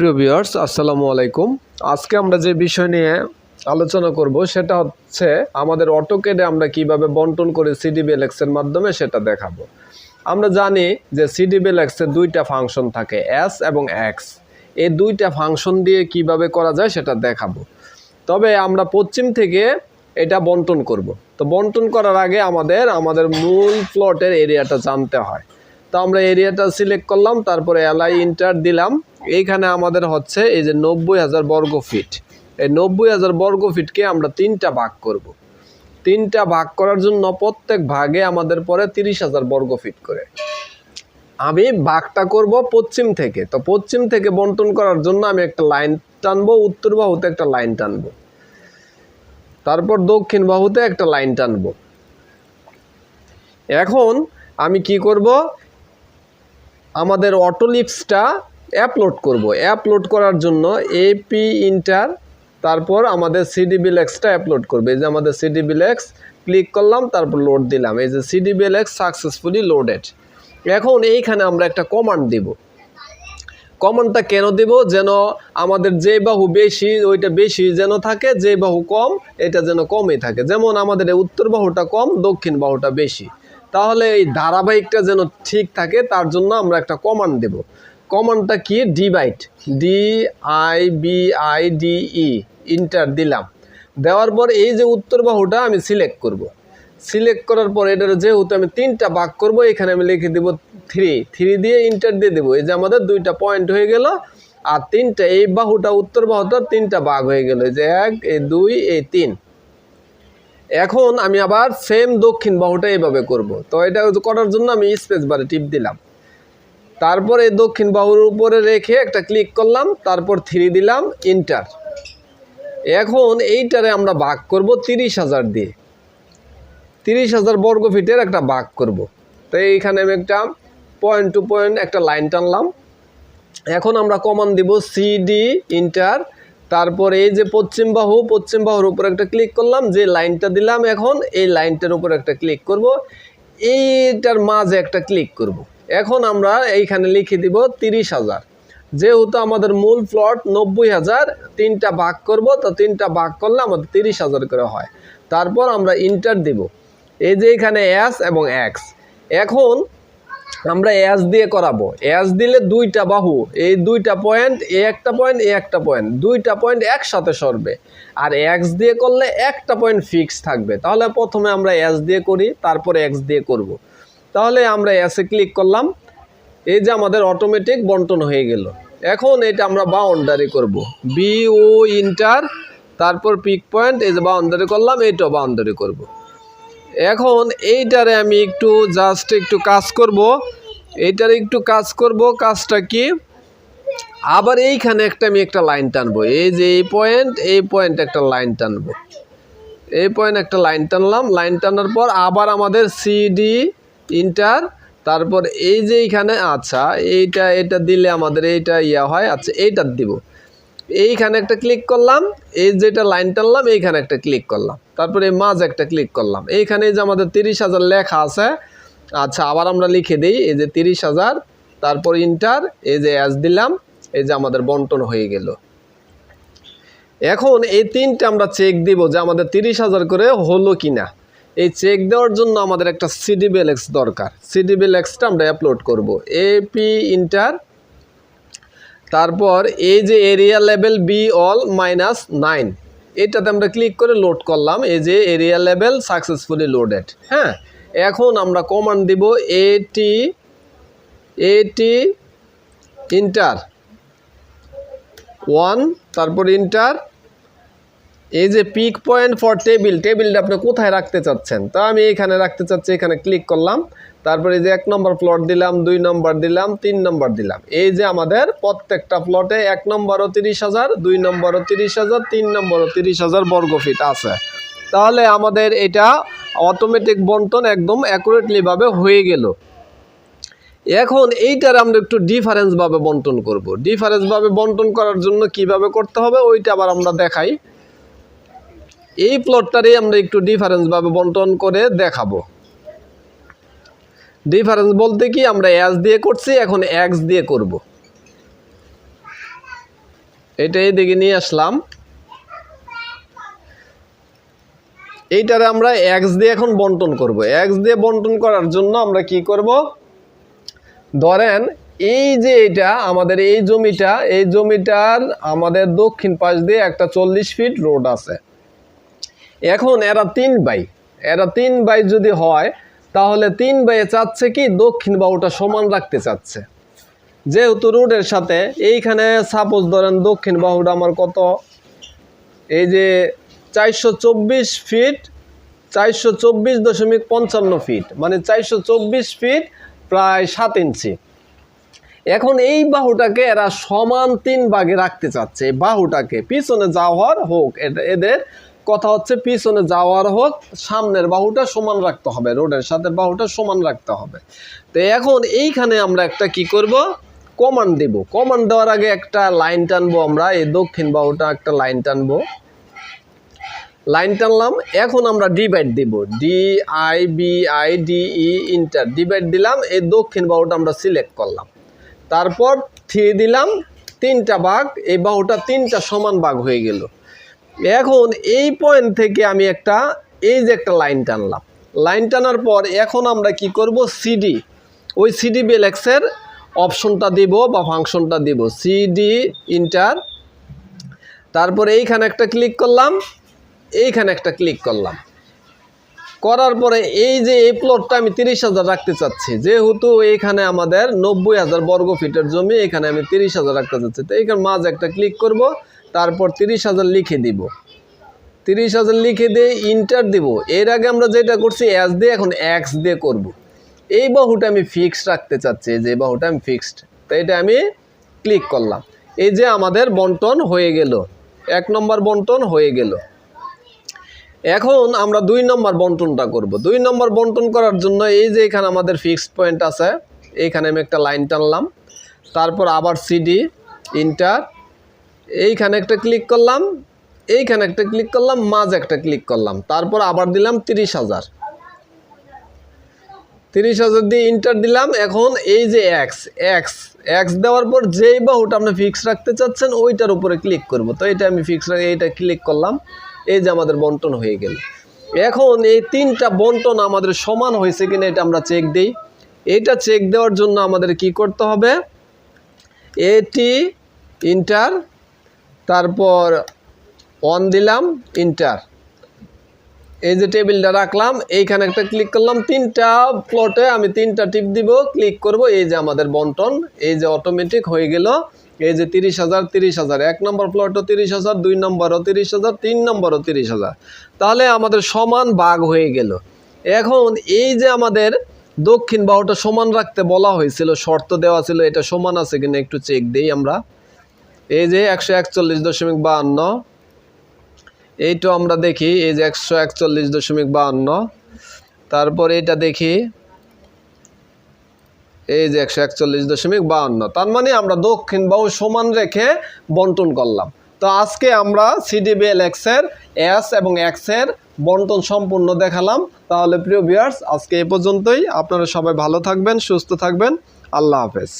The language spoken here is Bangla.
প্রিয় ভিউয়ার্স আসসালামু আলাইকুম। আজকে আমরা যে বিষয় নিয়ে আলোচনা করব সেটা হচ্ছে আমাদের অটোকেডে আমরা কীভাবে বন্টন করে সিডিবিএলএক্স এর মাধ্যমে সেটা দেখাবো। আমরা জানি যে সিডিবিএলএক্স এর দুইটা ফাংশন থাকে এস এবং এক্স এই দুইটা ফাংশন দিয়ে কীভাবে করা যায় সেটা দেখাবো। তবে আমরা পশ্চিম থেকে এটা বন্টন করব। তো বন্টন করার আগে আমাদের আমাদের মূল প্লটের এরিয়াটা জানতে হয়। তো আমরা এরিয়াটা সিলেক্ট করলাম, তারপরে এলআই ইন্টার দিলাম। এইখানে আমাদের হচ্ছে এই যে নব্বই হাজার বর্গ ফিট। এই নব্বই হাজার বর্গ ফিটকে আমরা তিনটা ভাগ করব। তিনটা ভাগ করার জন্য প্রত্যেক ভাগে আমাদের পরে তিরিশ হাজার বর্গ ফিট করে। আমি ভাগটা করব পশ্চিম থেকে। তো পশ্চিম থেকে বন্টন করার জন্য আমি একটা লাইন টানবো, উত্তর বাহুতে একটা লাইন টানবো। তারপর দক্ষিণ বাহুতে একটা লাইন টানবো। এখন আমি কি করব? আমাদের অটোলিপসটা অ্যাপলোড করব। অ্যাপলোড করার জন্য এপি ইন্টার তারপর আমাদের সিডিবিলেক্সটা অ্যাপলোড করবে। এই যে আমাদের সিডিবিলেক্স ক্লিক করলাম, তারপর লোড দিলাম। এই যে সিডিবিলেক্স সাকসেসফুলি লোডেড এখন এইখানে আমরা একটা কমান্ড দিব। কমান্ডটা কেন দেব? যেন আমাদের যে বাহু বেশি, ওইটা বেশি যেন থাকে, যে বাহু কম, এটা যেন কমই থাকে। যেমন আমাদের উত্তর বাহুটা কম, দক্ষিণ বাহুটা বেশি। তাহলে এই ধারাবাহিকটা যেন ঠিক থাকে, তার জন্য আমরা একটা কমান্ড দেব। কমান্ডটা কি? Divide D I B I D E enter দিলাম। দেওয়ার পর এই যে উত্তর বাহুটা আমি সিলেক্ট করব। সিলেক্ট করার পর এটার যেহেতু আমি তিনটা ভাগ করব, এখানে আমি লিখে দেব থ্রি থ্রি দিয়ে ইন্টার দিয়ে দেবো। এই যে আমাদের দুইটা পয়েন্ট হয়ে গেল, আর তিনটা, এই বাহুটা, উত্তর বাহুটা তিনটা ভাগ হয়ে গেল। যে এক এই দুই এই তিন। এখন আমি আবার সেম দক্ষিণ বাহুটা এইভাবে করব। তো এটা করার জন্য আমি স্পেস বারে টিপ দিলাম। তারপর দক্ষিণ বাহুর উপরে রেখে একটা ক্লিক করলাম, তারপর থ্রি দিলাম ইন্টার এখন এইটারে আমরা ভাগ করব তিরিশ হাজার দিয়ে। তিরিশ হাজার বর্গ ফিটের একটা ভাগ করব। তো এইখানে আমি একটা পয়েন্ট টু পয়েন্ট একটা লাইন টানলাম। এখন আমরা কমান দিব সিডি ইন্টার তারপর এই যে পশ্চিম বাহু, পশ্চিম বাহুর উপর একটা ক্লিক করলাম, যে লাইনটা দিলাম এখন, এই লাইনটার উপর একটা ক্লিক করব। এইটার মাঝে একটা ক্লিক করব। এখন আমরা এইখানে লিখে দিব তিরিশ হাজার। যেহেতু আমাদের মূল প্লট নব্বই হাজার, তিনটা ভাগ করব, তো তিনটা ভাগ করলে আমাদের তিরিশ হাজার করে হয়। তারপর আমরা ইন্টার দিব। এই যে এখানে এস এবং এক্স এখন আমরা এস দিয়ে করাবো। এস দিলে দুইটা বাহু। এই দুইটা পয়েন্ট এ একটা পয়েন্ট এ একটা পয়েন্ট দুইটা পয়েন্ট একসাথে সরবে। আর এক্স দিয়ে করলে একটা পয়েন্ট ফিক্স থাকবে। তাহলে প্রথমে আমরা এস দিয়ে করি, তারপরে এক্স দিয়ে করব। তাহলে আমরা এসে ক্লিক করলাম। এই যে আমাদের অটোমেটিক বন্টন হয়ে গেল। এখন এটা আমরা বাউন্ডারি করব। বি ও ইন্টার তারপর পিক পয়েন্ট এই যে বাউন্ডারি করলাম, এইটাও বাউন্ডারি করব। এখন এইটারে আমি একটু জাস্ট একটু কাজ করব। এইটারে একটু কাজ করব, কাজটা কি? আবার এইখানে একটা আমি একটা লাইন টানবো। এই যে এই পয়েন্ট এই পয়েন্ট একটা লাইন টানবো। এই পয়েন্ট একটা লাইন টানলাম। লাইন টানার পর আবার আমাদের সিডি ইন্টার, তারপর এই যে এইখানে আচ্ছা এইটা, এটা দিলে আমাদের এইটা ইয়া হয় আচ্ছা এইটা দিব। এইখানে একটা ক্লিক করলাম, এই যেটা লাইন টানলাম এইখানে একটা ক্লিক করলাম। তারপরে এই মাঝ একটা ক্লিক করলাম। এইখানে যে আমাদের তিরিশ হাজার লেখা আছে আচ্ছা আবার আমরা লিখে দিই, এই যে তিরিশ হাজার, তারপর ইন্টার, এই যে অ্যাজ দিলাম, এই যে আমাদের বন্টন হয়ে গেল। এখন এই তিনটে আমরা চেক দিব যে আমাদের তিরিশ হাজার করে হলো কি না এই চেক দেওয়ার জন্য আমাদের একটা সিডিবিএলএক্স দরকার। সিডিবিএলএক্সটা আমরা আপলোড করব। এপি ইন্টার তারপর এই যে area level B all minus nine এটাতে আমরা ক্লিক করে লোড করলাম। এই যে এরিয়া লেভেল সাকসেসফুলি লোডেড হ্যাঁ? এখন আমরা কমান্ড দিব এটি এটি ইন্টার ওয়ান তারপর ইন্টার এই যে পিক পয়েন্ট ফর টেবিল টেবিলটা আপনি কোথায় রাখতে চাচ্ছেন? তো আমি এখানে রাখতে চাচ্ছি, এখানে ক্লিক করলাম। তারপরে এই যে এক নম্বর প্লট দিলাম, দুই নম্বর দিলাম, তিন নম্বর দিলাম। এই যে আমাদের প্রত্যেকটা প্লটে এক নম্বরও তিরিশ হাজার, দুই নম্বরও তিরিশ হাজার, তিন নম্বরও তিরিশ হাজার বর্গ ফিট আছে। তাহলে আমাদের এটা অটোমেটিক বন্টন একদম অ্যাকুরেটলিভাবে হয়ে গেল। এখন এইটার আমরা একটু ডিফারেন্সভাবে বন্টন করব। ডিফারেন্সভাবে বন্টন করার জন্য কীভাবে করতে হবে, ওইটা আবার আমরা দেখাই। এই প্লটটারই আমরা একটু ডিফারেন্সভাবে বন্টন করে দেখাবো। ডিফারেন্স বলতে কি, আমরা এস দিয়ে করছি, এখন এক্স দিয়ে করব। এটা এইদিকে নিয়ে আসলাম। এইটারে আমরা এক্স দিয়ে এখন বন্টন করব। এক্স দিয়ে বন্টন করার জন্য আমরা কি করব? ধরেন, এই যে এটা, আমাদের এই জমিটা, এই জমিটার আমাদের দক্ষিণ পাশ দিয়ে একটা চল্লিশ ফিট রোড আছে। এখন এরা তিন বাই। এরা তিন বাই যদি হয়, তাহলে তিন বাইয়ে চাচ্ছে কি? দক্ষিণ বাহুটা সমান রাখতে চাচ্ছে। যেহেতু রোডের সাথে, এইখানে সাপোজ ধরেন দক্ষিণ বাহুটা আমার কত? এই যে চারশো চব্বিশ ফিট চারশো চব্বিশ দশমিক পঞ্চান্ন ফিট মানে চারশো চব্বিশ ফিট প্রায় সাত ইঞ্চি। এখন এই বাহুটাকে এরা সমান তিন ভাগে রাখতে চাচ্ছে। বাহুটাকে পিছনে যাওয়ার হোক এদের কথা হচ্ছে পিছনে যাওয়ার হোক, সামনের বাহুটা সমান রাখতে হবে, রোডের সাথে বাহুটা সমান রাখতে হবে। তো এখন এইখানে আমরা একটা কি করব? কমান্ড দেব। কমান্ড দেওয়ার আগে একটা লাইন টানবো আমরা, এই দক্ষিণ বাহুটা একটা লাইন টানবো। লাইন টানলাম, এখন আমরা ডিভাইড দিব। D I B I D E enter divide দিলাম, এই দক্ষিণ বাহুটা আমরা সিলেক্ট করলাম। তারপর থ্রি দিলাম, তিনটা বাঘ এই বাহুটা তিনটা সমান বাঘ হয়ে গেল। এখন এই পয়েন্ট থেকে আমি একটা, এই যে একটা লাইন টানলাম। লাইন টানার পর এখন আমরা কি করব? সিডি ওই সিডি বেলেক্সের অপশনটা দিব বা ফাংশনটা দিব। সিডি ইন্টার তারপরে এইখানে একটা ক্লিক করলাম। এইখানে একটা ক্লিক করলাম। করার পরে এই যে এই প্লটটা আমি তিরিশ হাজার রাখতে চাচ্ছি, যেহেতু এইখানে আমাদের নব্বই হাজার বর্গ ফিটের জমি, এখানে আমি তিরিশ হাজার রাখতে চাচ্ছি। তো এইখানে মাঝে একটা ক্লিক করব। তারপর তিরিশ হাজার লিখে দিব। তিরিশ হাজার লিখে দিয়ে ইন্টার দিব। এর আগে আমরা যেটা করছি এস দিয়ে এখন এক্স দিয়ে করব। এই বাহুটা আমি ফিক্সড রাখতে চাচ্ছি যে বাহুটা আমি ফিক্সড তো এটা আমি ক্লিক করলাম। এই যে আমাদের বন্টন হয়ে গেল, এক নম্বর বন্টন হয়ে গেল। এখন আমরা দুই নম্বর বন্টনটা করব। দুই নম্বর বন্টন করার জন্য এই যে এখানে আমাদের ফিক্সড পয়েন্ট আছে, এইখানে আমি একটা লাইন টানলাম। তারপর আবার সিডি ইন্টার এইখানে একটা ক্লিক করলাম, এইখানে একটা ক্লিক করলাম, মাঝ একটা ক্লিক করলাম। তারপর আবার দিলাম তিরিশ হাজার। তিরিশ হাজার দিয়ে ইন্টার দিলাম। এখন এই যে এক্স এক্স এক্স দেওয়ার পর যেই বাহুটা আপনি ফিক্স রাখতে চাচ্ছেন, ওইটার উপরে ক্লিক করব। তো এটা আমি ফিক্স এইটা ক্লিক করলাম। এই যে আমাদের বন্টন হয়ে গেল। এখন এই তিনটা বন্টন আমাদের সমান হয়েছে কিনা এটা আমরা চেক দিই। এটা চেক দেওয়ার জন্য আমাদের কি করতে হবে? এটি ইন্টার তারপর অন দিলাম ইন্টার এই যে টেবিলটা রাখলাম, এইখানে একটা ক্লিক করলাম, তিনটা প্লটে আমি তিনটা টিপ দিব ক্লিক করব, এই যে আমাদের বন্টন, এই যে অটোমেটিক হয়ে গেল, এই যে তিরিশ হাজার তিরিশ হাজার, এক নম্বর প্লটও তিরিশ হাজার, দুই নম্বরও তিরিশ হাজার, তিন নম্বরও তিরিশ হাজার। তাহলে আমাদের সমান ভাগ হয়ে গেল। এখন এই যে আমাদের দক্ষিণ বাহুটা সমান রাখতে বলা হয়েছিল, শর্ত দেওয়া ছিল, এটা সমান আছে কিনা একটু চেক দিই আমরা। এই যে একশো একচল্লিশ দশমিক বাহান্ন, এইটা আমরা দেখি, এই যে একশো একচল্লিশ দশমিক বাহান্ন, তারপর এটা দেখি, এই যে একশো একচল্লিশ দশমিক বাহান্ন, তার মানে আমরা দক্ষিণ বাহু সমান রেখে বন্টন করলাম। তো আজকে আমরা সিডিবিএল এক্সের এস এবং এক্সের বন্টন সম্পূর্ণ দেখালাম। তাহলে প্রিয় ভিউয়ার্স আজকে এ পর্যন্তই। আপনারা সবাই ভালো থাকবেন, সুস্থ থাকবেন। আল্লাহ হাফেজ।